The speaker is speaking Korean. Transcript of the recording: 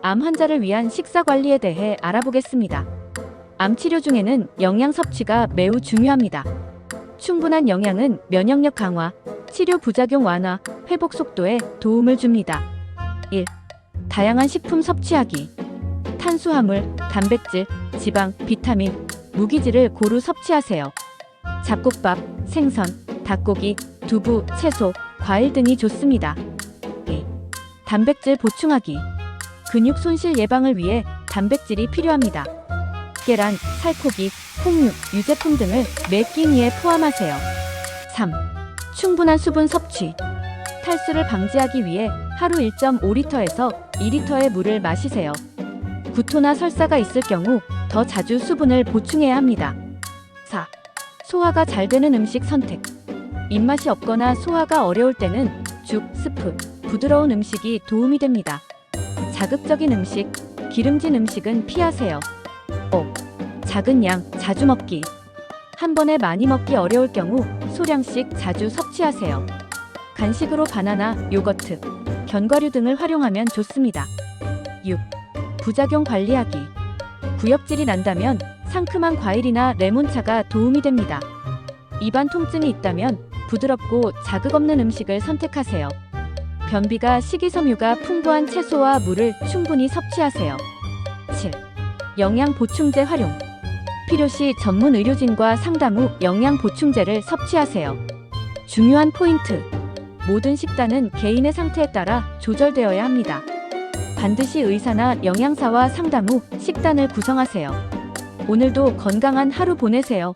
암 환자를 위한 식사 관리에 대해 알아보겠습니다. 암 치료 중에는 영양 섭취가 매우 중요합니다. 충분한 영양은 면역력 강화, 치료 부작용 완화, 회복 속도에 도움을 줍니다. 1. 다양한 식품 섭취하기. 탄수화물, 단백질, 지방, 비타민, 무기질을 고루 섭취하세요. 잡곡밥, 생선, 닭고기, 두부, 채소, 과일 등이 좋습니다. 2. 단백질 보충하기. 근육 손실 예방을 위해 단백질이 필요합니다. 계란, 살코기, 콩육, 유제품 등을 매 끼니에 포함하세요. 3. 충분한 수분 섭취. 탈수를 방지하기 위해 하루 1.5리터에서 2리터의 물을 마시세요. 구토나 설사가 있을 경우 더 자주 수분을 보충해야 합니다. 4. 소화가 잘 되는 음식 선택. 입맛이 없거나 소화가 어려울 때는 죽, 스프, 부드러운 음식이 도움이 됩니다. 자극적인 음식, 기름진 음식은 피하세요. 5. 작은 양, 자주 먹기. 한 번에 많이 먹기 어려울 경우 소량씩 자주 섭취하세요. 간식으로 바나나, 요거트, 견과류 등을 활용하면 좋습니다. 6. 부작용 관리하기. 구역질이 난다면 상큼한 과일이나 레몬차가 도움이 됩니다. 입안 통증이 있다면 부드럽고 자극 없는 음식을 선택하세요. 변비가 식이섬유가 풍부한 채소와 물을 충분히 섭취하세요. 7. 영양 보충제 활용. 필요시 전문 의료진과 상담 후 영양 보충제를 섭취하세요. 중요한 포인트. 모든 식단은 개인의 상태에 따라 조절되어야 합니다. 반드시 의사나 영양사와 상담 후 식단을 구성하세요. 오늘도 건강한 하루 보내세요.